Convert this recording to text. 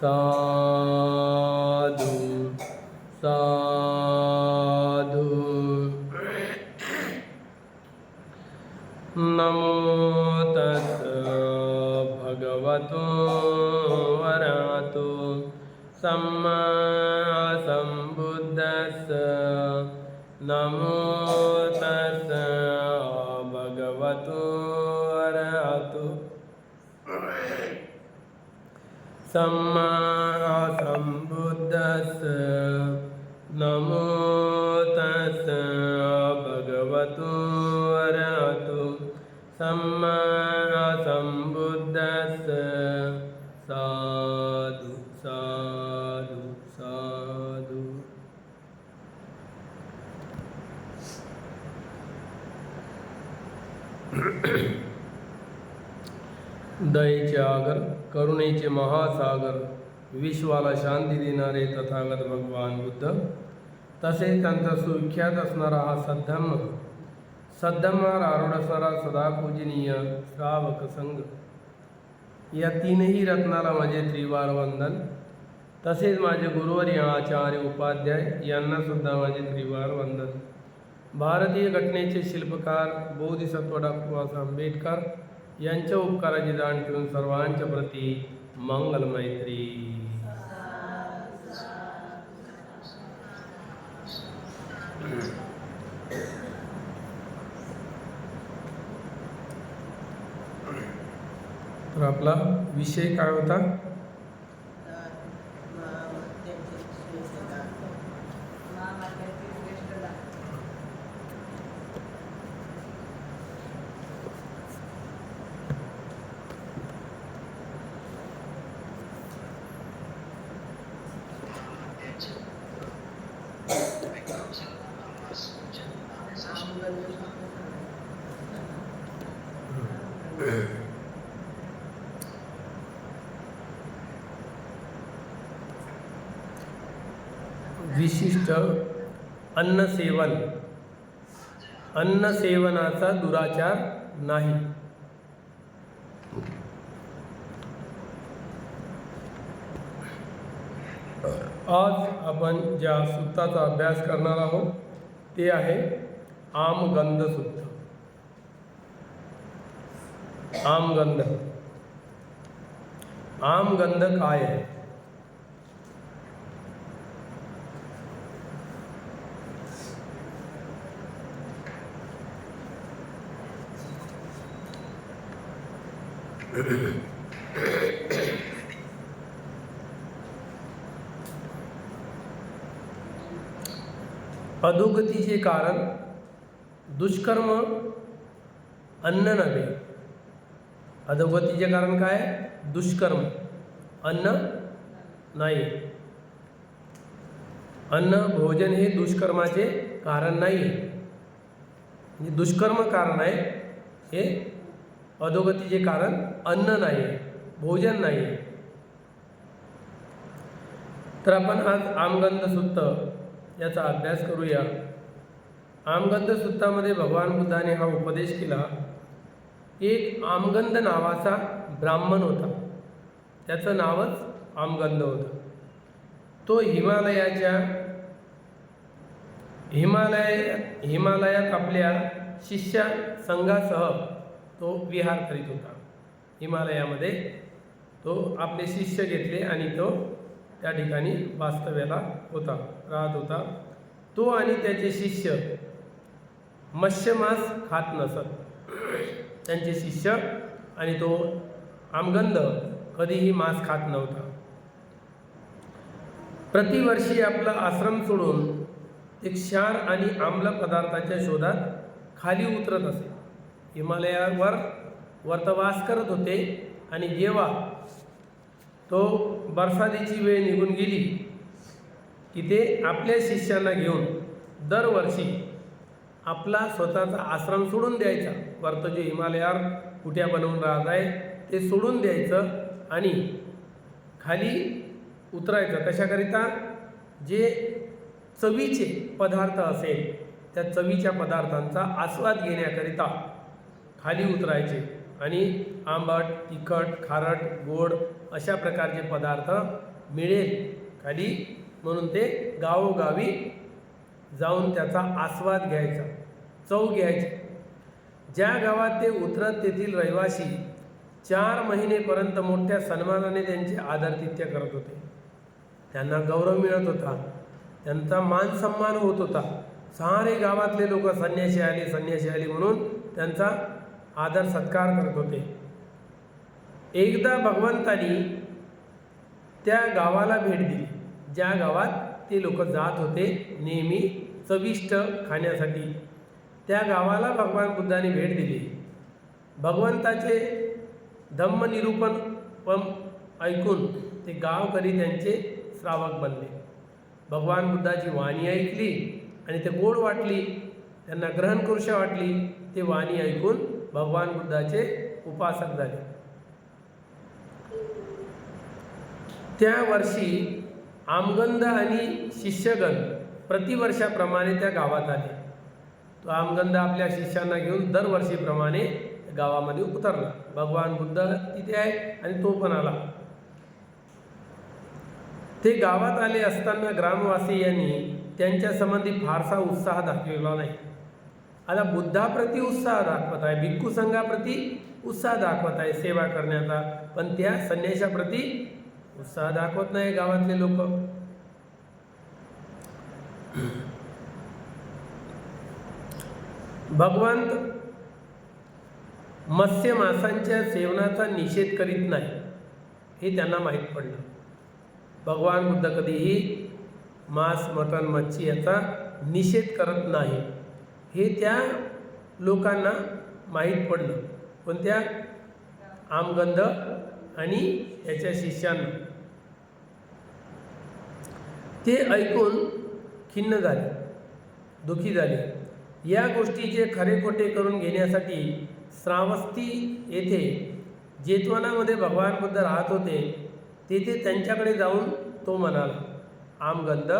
साधु साधु नमो तत् भगवतो वरातो। सम्मा सम्बुद्धस् नमो तस् भगवतो वरातो सम्मा सम्बुद्धस्। नमो तस् भगवतो वरहतु सम्मा सम्बुद्धस्। साधु साधु साधु। दयेचे आगर करुणेचे महासागर विश्वाला शांती देणारे तथागत भगवान बुद्ध तसेच त्यांचा सुविख्यात असणारा हा सद्धम्म सद्धम्मावर आरूढ असणारा सदा पूजनीय श्रावक संघ. या तीनही रत्नाला माझे त्रिवार वंदन. तसेच माझे गुरुवर्य आचार्य उपाध्याय यांना सुद्धा माझे त्रिवार वंदन. भारतीय घटनेचे शिल्पकार बोधिसत्व डॉक्टर बाबासाहेब आंबेडकर यांच्या उपकाराची जाण ठेवून सर्वांच्या प्रती मंगल मैत्री. तर आपला विषय काय होता? विशिष्ट अन्नसेवन अन्नसेवनाचा दुराचार नाही. आज आपण ज्या सुत्ताचा अभ्यास करणार आहोत ते आहे आमगंध सुत्त आमगंध. आमगंध काय आहे? अधोगतीचे कारण दुष्कर्म अन्न नव्हे. अधोगतीचे कारण काय? दुष्कर्म. अन्न नाही. अन्न भोजन हे दुष्कर्माचे कारण नाही. म्हणजे दुष्कर्म कारण आहे हे अधोगतीचे कारण अन्न नाही भोजन नाही तर आपण आज आमगंध सुत्त याचा अभ्यास करूया. आमगंध सुत्तामध्ये भगवान बुद्धाने हा उपदेश केला. एक आमगंध नावाचा ब्राह्मण होता. त्याचं नावच आमगंध होतं. तो हिमालयाच्या हिमालय हिमालयात आपल्या शिष्या संघासह तो विहार करीत होता. हिमालयामध्ये तो आपले शिष्य घेतले आणि तो त्या ठिकाणी वास्तव्याला होता राहत होता. तो आणि त्याचे शिष्य मत्स्यमास खात नसत. त्यांचे शिष्य आणि तो आमगंध कधीही मांस खात नव्हता. प्रतिवर्षी आपला आश्रम सोडून ते क्षार आणि आम्ल पदार्थाच्या शोधात खाली उतरत असे. हिमालयावर वर्तवास करत होते आणि जेव्हा तो बरसातीची वेळ निघून गेली की ते आपल्या शिष्यांना घेऊन दरवर्षी आपला स्वतःचा आश्रम सोडून द्यायचा. वर्त जे हिमालयावर कुट्या बनवून राहत आहे ते सोडून द्यायचं आणि खाली उतरायचं. कशाकरिता? जे चवीचे पदार्थ असेल त्या चवीच्या पदार्थांचा आस्वाद घेण्याकरिता. खाली उतरायचे. आणि आंबट तिखट खारट गोड अशा प्रकारचे पदार्थ मिळेल खाली म्हणून ते गावोगावी जाऊन त्याचा आस्वाद घ्यायचा. चव घ्यायची. ज्या गावात ते उतरत तेथील रहिवासी चार महिनेपर्यंत मोठ्या सन्मानाने त्यांचे आदरतिथ्य करत होते. त्यांना गौरव मिळत होता. त्यांचा मान सन्मान होत होता. सारे गावातले लोक संन्याशी आले संन्याशी आले म्हणून त्यांचा आदर सत्कार करत होते. एकदा भगवंतानी त्या गावाला भेट दिली. ज्या गावात ते लोक जात होते नेहमी चविष्ट खाण्यासाठी. त्या गावाला भगवान बुद्धाने भेट दिली. भगवंताचे धम्मनिरूपण पण ऐकून ते गावकरी त्यांचे श्रावक बनले. भगवान बुद्धाची वाणी ऐकली आणि ते गोड वाटली त्यांना ग्रहण करूशा वाटली ते वाणी ऐकून भगवान बुद्धाचे उपासक झाले. त्या वर्षी आमगंध आणि शिष्यगण प्रतिवर्षाप्रमाणे त्या गावात आले. तो आमगंध आपल्या शिष्यांना घेऊन दरवर्षीप्रमाणे गावामध्ये उतरला. भगवान बुद्ध तिथे आहे आणि तो पण आला. ते गावात आले असताना ग्रामवासी यांनी त्यांच्या संबंधी फारसा उत्साह दाखविला नाही. आता बुद्धाप्रती उत्साह दाखवत आहे भिक्खू संघाप्रती उत्साह दाखवत आहे सेवा करण्याचा. पण त्या संन्याशाप्रती उत्साह दाखवत नाही गावातले लोक. भगवंत मत्स्य मासांच्या सेवनाचा निषेध करीत नाही हे त्यांना माहीत पडलं. भगवान बुद्ध कधीही मांस मटण मच्छी याचा निषेध करत नाही. हे त्या लोकांना माहीत पडलं. पण त्या आमगंध आणि त्याच्या शिष्यांना. ते ऐकून खिन्न झाले दुखी झाले. या गोष्टीचे खरे खोटे करून घेण्यासाठी श्रावस्ती येथे जेतवनामध्ये भगवान बुद्ध राहत होते तेथे त्यांच्याकडे जाऊन तो म्हणाला आमगंध